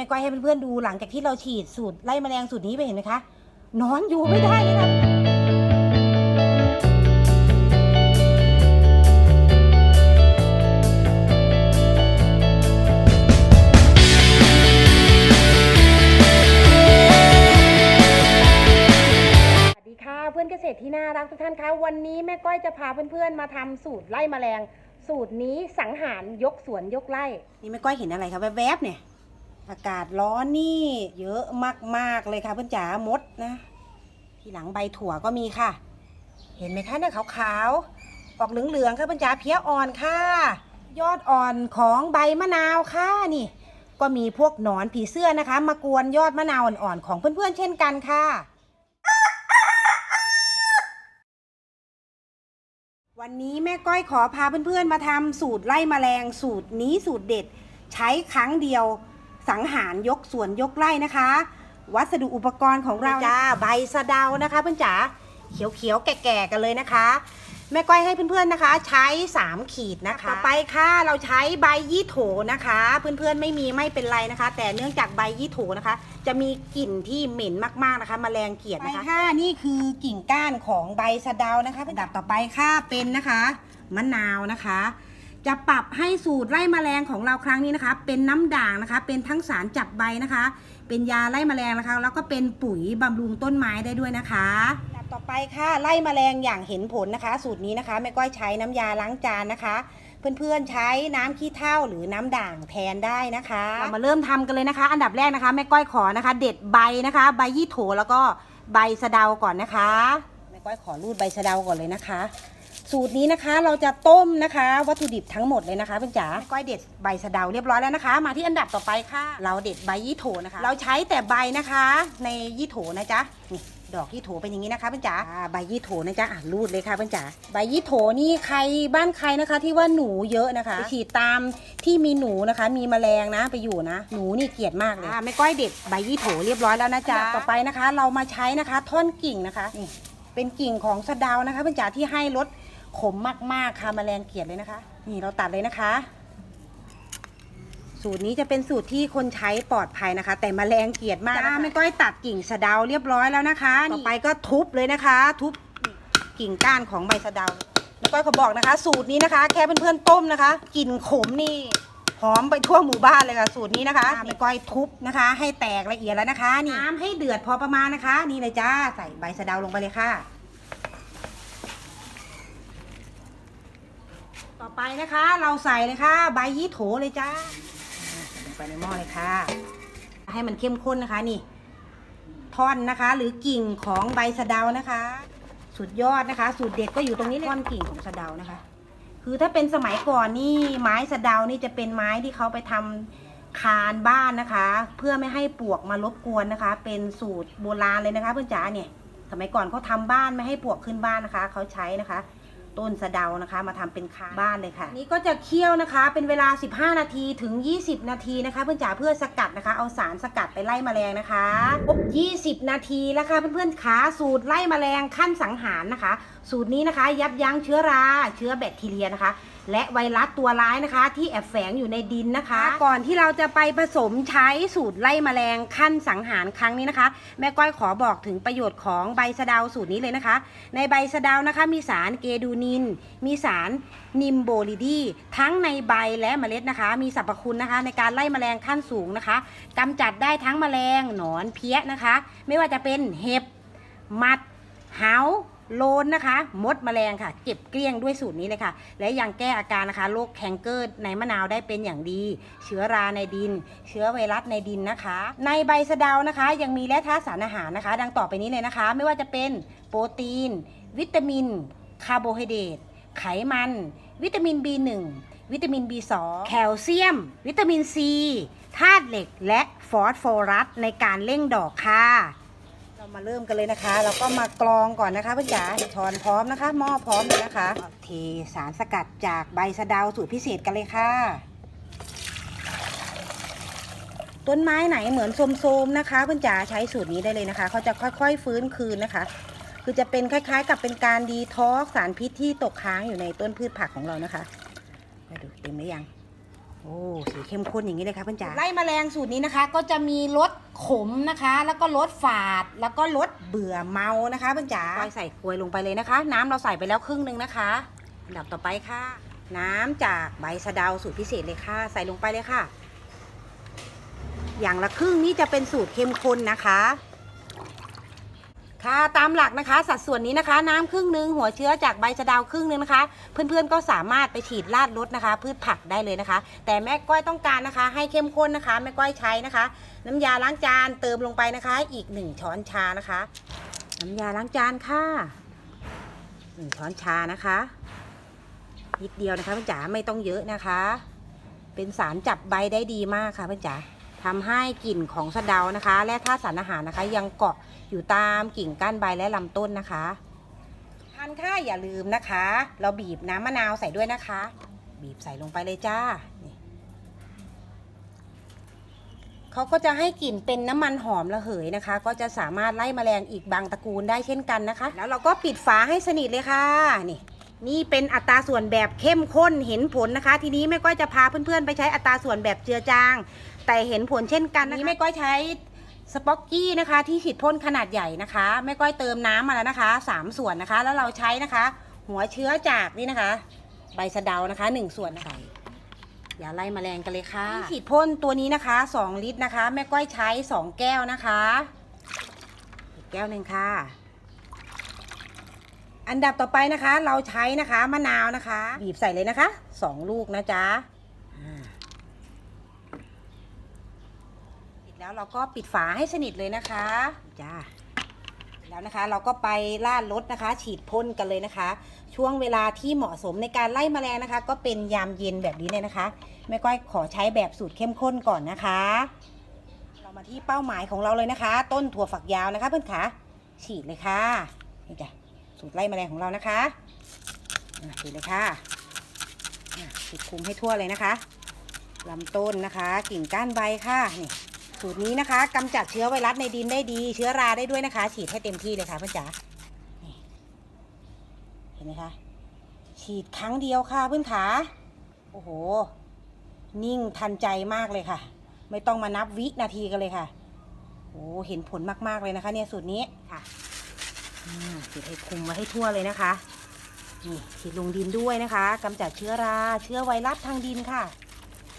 แม่ก้อยให้เพื่อนๆดูหลังจากที่เราฉีดสูตรไล่แมลงสูตรนี้ไปเห็นไหมคะ นอนอยู่ไม่ได้เลยค่ะสวัสดีค่ะเพื่อนเกษตรที่น่ารักทุกท่านคะ วันนี้แม่ก้อยจะพาเพื่อนๆมาทำสูตรไล่แมลง สูตรนี้สังหารยกสวนยกไร่นี่แม่ก้อยเห็นอะไรคะแวบๆเนี่ย อากาศร้อนนี่ เยอะมากๆเลยค่ะเพื่อนจ๋ามดนะ ที่หลังใบถั่วก็มีค่ะ เห็นไหมคะเนี่ยขาวๆออกเหลืองๆค่ะเพื่อนจ๋าเพี้ยอ่อนค่ะ ยอดอ่อนของใบมะนาวค่ะนี่ ก็มีพวกหนอนผีเสื้อนะคะ มากวนยอดมะนาวอ่อนๆของเพื่อนๆเช่นกันค่ะวันนี้แม่ก้อยขอพาเพื่อนๆมาทำสูตรไล่แมลงสูตรนี้สูตรเด็ด ใช้ครั้งเดียว สังหารยกสวนยกไร่นะคะ วัสดุอุปกรณ์ของเราจ้าใบสะเดานะคะเพื่อนจ๋าเขียวๆแก่ๆกันเลยนะคะ แม่ก้อยให้เพื่อนๆนะคะ ใช้ 3 ขีดนะคะต่อไปค่ะเราใช้ใบยี่โถนะคะ เพื่อนๆไม่มีไม่เป็นไรนะคะ แต่เนื่องจากใบยี่โถนะคะ จะมีกลิ่นที่เหม็นมากๆนะคะแมลงเกลียดนะคะค่ะนี่คือกิ่งก้านของใบสะเดานะคะอันดับต่อไปค่ะเป็นนะคะมะนาวนะคะ จะปรับให้สูตรไล่แมลงของเราครั้งนี้นะคะ เป็นน้ำด่างนะคะ เป็นทั้งสารจับใบนะคะ เป็นยาไล่แมลงนะคะ แล้วก็เป็นปุ๋ยบำรุงต้นไม้ได้ด้วยนะคะอันดับต่อไปค่ะ ไล่แมลงอย่างเห็นผลนะคะ สูตรนี้นะคะแม่ก้อยใช้น้ำยาล้างจานนะคะ เพื่อนๆใช้น้ำขี้เถ้าหรือน้ำด่างแทนได้นะคะเรามาเริ่มทำกันเลยนะคะ อันดับแรกนะคะแม่ก้อยขอนะคะ เด็ดใบนะคะ ใบยี่โถแล้วก็ใบสะเดาก่อนนะคะแม่ก้อยขอรูดใบสะเดาก่อนเลยนะคะ สูตรนี้นะคะเราจะต้มนะคะ วัตถุดิบทั้งหมดเลยนะคะเพื่อนจ๋าแม่ก้อยเด็ดใบสะเดาเรียบร้อยแล้วนะคะ มาที่อันดับต่อไปค่ะ เราเด็ดใบยี่โถนะคะ เราใช้แต่ใบนะคะ ในยี่โถนะจ๊ะนี่ดอกยี่โถเป็นอย่างนี้นะคะเพื่อนจ๋าอ่าใบยี่โถนะจ๊ะอะรูดเลยค่ะเพื่อนจ๋าใบยี่โถนี่ใครบ้านใครนะคะ ที่ว่าหนูเยอะนะคะไปฉีดตามที่มีหนูนะคะ มีแมลงนะไปอยู่นะ หนูนี่เกลียดมากเลยอ่าแม่ก้อยเด็ดใบยี่โถเรียบร้อยแล้วนะจ๊ะต่อไปนะคะ เรามาใช้นะคะ ท่อนกิ่งนะคะนี่เป็นกิ่งของสะเดานะคะเพื่อนจ๋าที่ให้ลด ขมมากๆค่ะแมลงเกลียดเลยนะคะ นี่เราตัดเลยนะคะ สูตรนี้จะเป็นสูตรที่คนใช้ปลอดภัยนะคะ แต่แมลงเกลียดมากจ้าไม่ก้อยตัดกิ่งสะเดาเรียบร้อยแล้วนะคะ ต่อไปก็ทุบเลยนะคะ ทุบกิ่งก้านของใบสะเดาแม่ก้อยเขาบอกนะคะ สูตรนี้นะคะ แค่เพื่อนๆต้มนะคะกลิ่นขมนี่หอมไปทั่วหมู่บ้านเลยค่ะสูตรนี้นะคะแม่ก้อยทุบนะคะ ให้แตกละเอียดแล้วนะคะนี่น้ำให้เดือดพอประมาณนะคะ นี่เลยจ้าใส่ใบสะเดาลงไปเลยค่ะ ต่อไปนะคะ เราใส่เลยค่ะ ใบยี่โถเลยจ้าใส่ลงไปในหม้อเลยค่ะ ให้มันเข้มข้นนะคะนี่ท่อนนะคะ หรือกิ่งของใบสะเดานะคะ สุดยอดนะคะ สูตรเด็ดก็อยู่ตรงนี้เลยท่อนกิ่งของสะเดานะคะ คือถ้าเป็นสมัยก่อนนี่ไม้สะเดานี่จะเป็นไม้ที่เขาไปทำคานบ้านนะคะ เพื่อไม่ให้ปลวกมารบกวนนะคะ เป็นสูตรโบราณเลยนะคะ เพื่อนจ๋าเนี่ย สมัยก่อนเขาทำบ้านไม่ให้ปลวกขึ้นบ้านนะคะเขาใช้นะคะ ต้นสะเดานะคะ มาทำเป็นคางบ้านเลยค่ะ นี้ก็จะเคี่ยวนะคะ เป็นเวลา 15 นาทีถึง 20 นาทีนะคะ เพื่อนจ๋าเพื่อสกัดนะคะ เอาสารสกัดไปไล่แมลงนะคะครบ20 นาทีแล้วค่ะเพื่อนๆขาสูตรไล่แมลงขั้นสังหารนะคะสูตรนี้นะคะ ยับยั้งเชื้อรา เชื้อแบคทีเรียนะคะ และไวรัสตัวร้ายนะคะ ที่แอบแฝงอยู่ในดินนะคะ ก่อนที่เราจะไปผสมใช้สูตรไล่แมลงขั้นสังหารครั้งนี้นะคะ แม่ก้อยขอบอกถึงประโยชน์ของใบสะเดาสูตรนี้เลยนะคะ ในใบสะเดานะคะ มีสารเกดูนิน มีสารนิมโบลิดี ทั้งในใบและเมล็ดนะคะ มีสรรพคุณนะคะ ในการไล่แมลงขั้นสูงนะคะกำจัดได้ทั้งแมลงหนอนเพี้ยนะคะ ไม่ว่าจะเป็นเห็บมัดเหา โลนนะคะ มดแมลงค่ะเก็บเกลี้ยงด้วยสูตรนี้เลยค่ะ และยังแก้อาการนะคะโรคแคนเกอร์ในมะนาวได้เป็นอย่างดี เชื้อราในดิน เชื้อไวรัสในดินนะคะ ในใบสะเดานะคะ ยังมีแร่ธาตุสารอาหารนะคะ ดังต่อไปนี้เลยนะคะ ไม่ว่าจะเป็นโปรตีน วิตามิน คาร์โบไฮเดรตไขมัน วิตามิน B1 วิตามิน B2 แคลเซียม วิตามิน C ธาตุเหล็กและฟอสฟอรัสในการเร่งดอกค่ะ มาเริ่มกันเลยนะคะ เราก็มากรองก่อนนะคะเพื่อนจ๋าช้อนพร้อมนะคะ หม้อพร้อมเลยนะคะเทสารสกัดจากใบสะเดาสูตรพิเศษกันเลยค่ะ ต้นไม้ไหนเหมือนโทมๆนะคะ เพื่อนจ๋าใช้สูตรนี้ได้เลยนะคะเขาจะค่อยๆฟื้นคืนนะคะ คือจะเป็นคล้ายๆ กับเป็นการดีท็อกสารพิษที่ตกค้างอยู่ในต้นพืชผักของเรานะคะมาดูเต็มหรือยัง โอ้สีเข้มข้นอย่างนี้เลยค่ะเพื่อนจ๋าไล่แมลงสูตรนี้นะคะ ก็จะมีรสขมนะคะ แล้วก็รสฝาด แล้วก็รสเบื่อเมานะคะเพื่อนจ๋าใส่กลวยลงไปเลยนะคะ น้ำเราใส่ไปแล้วครึ่งหนึงนะคะอันดับต่อไปค่ะ น้ำจากใบสะเดาสูตรพิเศษเลยค่ะ ใส่ลงไปเลยค่ะ อย่างละครึ่งนี่จะเป็นสูตรเข้มข้นนะคะ ค่ะตามหลักนะคะ สัดส่วนนี้นะคะ น้ำครึ่งหนึ่งหัวเชื้อจากใบสะดาวครึ่งหนึ่งนะคะ เพื่อนๆก็สามารถไปฉีดราดรถนะคะ พืชผักได้เลยนะคะ แต่แม่ก้อยต้องการนะคะ ให้เข้มข้นนะคะแม่ก้อยใช้นะคะ น้ำยาล้างจานเติมลงไปนะคะ อีกหนึ่งช้อนชานะคะ น้ำยาล้างจานค่ะหนึ่งช้อนชานะคะนิดเดียวนะคะเพื่อนจ๋าไม่ต้องเยอะนะคะ เป็นสารจับใบได้ดีมากค่ะเพื่อนจ๋า ทำให้กลิ่นของสะเดานะคะ และธาตุสารอาหารนะคะ ยังเกาะอยู่ตามกิ่งก้านใบและลำต้นนะคะทานค่ะอย่าลืมนะคะ เราบีบน้ำมะนาวใส่ด้วยนะคะ บีบใส่ลงไปเลยจ้านี่เขาก็จะให้กลิ่นเป็นน้ำมันหอมระเหยนะคะ ก็จะสามารถไล่แมลงอีกบางตระกูลได้เช่นกันนะคะ แล้วเราก็ปิดฝาให้สนิทเลยค่ะนี่ นี่เป็นอัตราส่วนแบบเข้มข้นเห็นผลนะคะ ทีนี้แม่ก้อยจะพาเพื่อนๆ ไปใช้อัตราส่วนแบบเจือจาง แต่เห็นผลเช่นกันนะคะนี้แม่ก้อยใช้สป็อกกี้นะคะ ที่ฉีดพ่นขนาดใหญ่นะคะแม่ก้อยเติมน้ำมาแล้วนะคะสามส่วนนะคะ แล้วเราใช้นะคะ หัวเชื้อจากนี่นะคะ ใบสะเดานะคะหนึ่งส่วนนะคะอย่าไล่แมลงกันเลยค่ะที่ฉีดพ่นตัวนี้นะคะสองลิตรนะคะแม่ก้อยใช้สองแก้วนะคะ อีกแก้วหนึ่งค่ะ อันดับต่อไปนะคะ เราใช้นะคะมะนาวนะคะ บีบใส่เลยนะคะสองลูกนะจ๊ะปิดแล้วเราก็ปิดฝาให้สนิทเลยนะคะจ้าแล้วนะคะเราก็ไปล่าดรถนะคะ ฉีดพ่นกันเลยนะคะ ช่วงเวลาที่เหมาะสมในการไล่แมลงนะคะ ก็เป็นยามเย็นแบบนี้เลยนะคะแม่ก้อยขอใช้แบบสูตรเข้มข้นก่อนนะคะ เรามาที่เป้าหมายของเราเลยนะคะ ต้นถั่วฝักยาวนะคะเพื่อนขาฉีดเลยค่ะนี่จ้ะ สูตรไล่แมลงของเรานะคะอะฉีดเลยค่ะอะฉีดคุมให้ทั่วเลยนะคะลำต้นนะคะ กิ่งก้านใบค่ะนี่สูตรนี้นะคะกำจัดเชื้อไวรัสในดินได้ดี เชื้อราได้ด้วยนะคะ ฉีดให้เต็มที่เลยค่ะเพื่อนจ๋าเห็นไหมคะฉีดครั้งเดียวค่ะเพื่อนขาโอ้โห นิ่งทันใจมากเลยค่ะ ไม่ต้องมานับวินาทีกันเลยค่ะโอ้เห็นผลมากๆเลยนะคะ เนี่ยสูตรนี้ค่ะ อ่าฉีดให้คลุมไว้ให้ทั่วเลยนะคะ นี่ฉีดลงดินด้วยนะคะกำจัดเชื้อรา เชื้อไวรัสทางดินค่ะ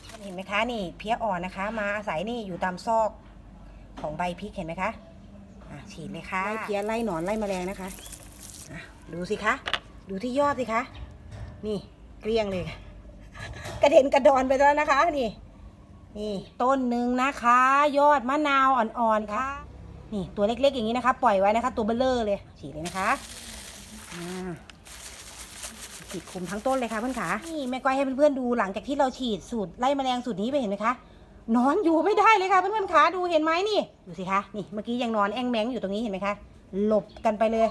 ท่านเห็นไหมคะนี่เพี้ยอ่อนนะคะ มาอาศัยนี่อยู่ตามซอกของใบพริกเห็นไหมคะอะฉีดเลยค่ะ ไล่เพี้ยไล่หนอนไล่แมลงนะคะอะดูสิคะ ดูที่ยอดสิคะ นี่เกลี้ยงเลย กระเด็นกระดอนไปแล้วนะคะ นี่ นี่ต้นหนึ่งนะคะ ยอดมะนาวอ่อนๆค่ะ นี่ตัวเล็กๆอย่างนี้นะคะ ปล่อยไว้นะคะ ตัวเบลเลอร์เลยฉีดเลยนะคะฉีดคลุมทั้งต้นเลยค่ะเพื่อนขานี่แม่ก้อยให้เพื่อนๆดูหลังจากที่เราฉีดสูตรไล่แมลงสูตรนี้ไปเห็นไหมคะนอนอยู่ไม่ได้เลยค่ะเพื่อนๆขาดูเห็นไหมนี่ดูสิคะนี่เมื่อกี้ยังนอนแองแมงอยู่ตรงนี้เห็นไหมคะหลบกันไปเลย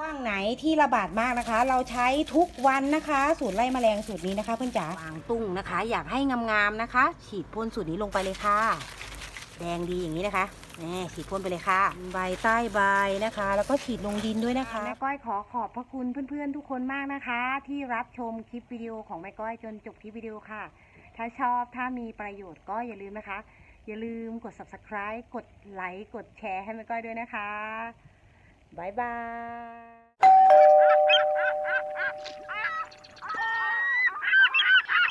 ว่างไหนที่ระบาดมากนะคะ เราใช้ทุกวันนะคะ สูตรไล่แมลงสูตรนี้นะคะเพื่อนจ๋าวางตุ้งนะคะ อยากให้งามๆนะคะ ฉีดพ่นสูตรนี้ลงไปเลยค่ะ แดงดีอย่างนี้นะคะ นี่ฉีดพ่นไปเลยค่ะ ใบใต้ใบนะคะ แล้วก็ฉีดลงดินด้วยนะคะ แม่ก้อยขอขอบพระคุณเพื่อนๆทุกคนมากนะคะ ที่รับชมคลิปวิดีโอของแม่ก้อยจนจบคลิปวิดีโอค่ะ ถ้าชอบถ้ามีประโยชน์ก็อย่าลืมนะคะ อย่าลืมกด subscribe กดไลค์กดแชร์ให้แม่ก้อยด้วยนะคะบ๊ายบาย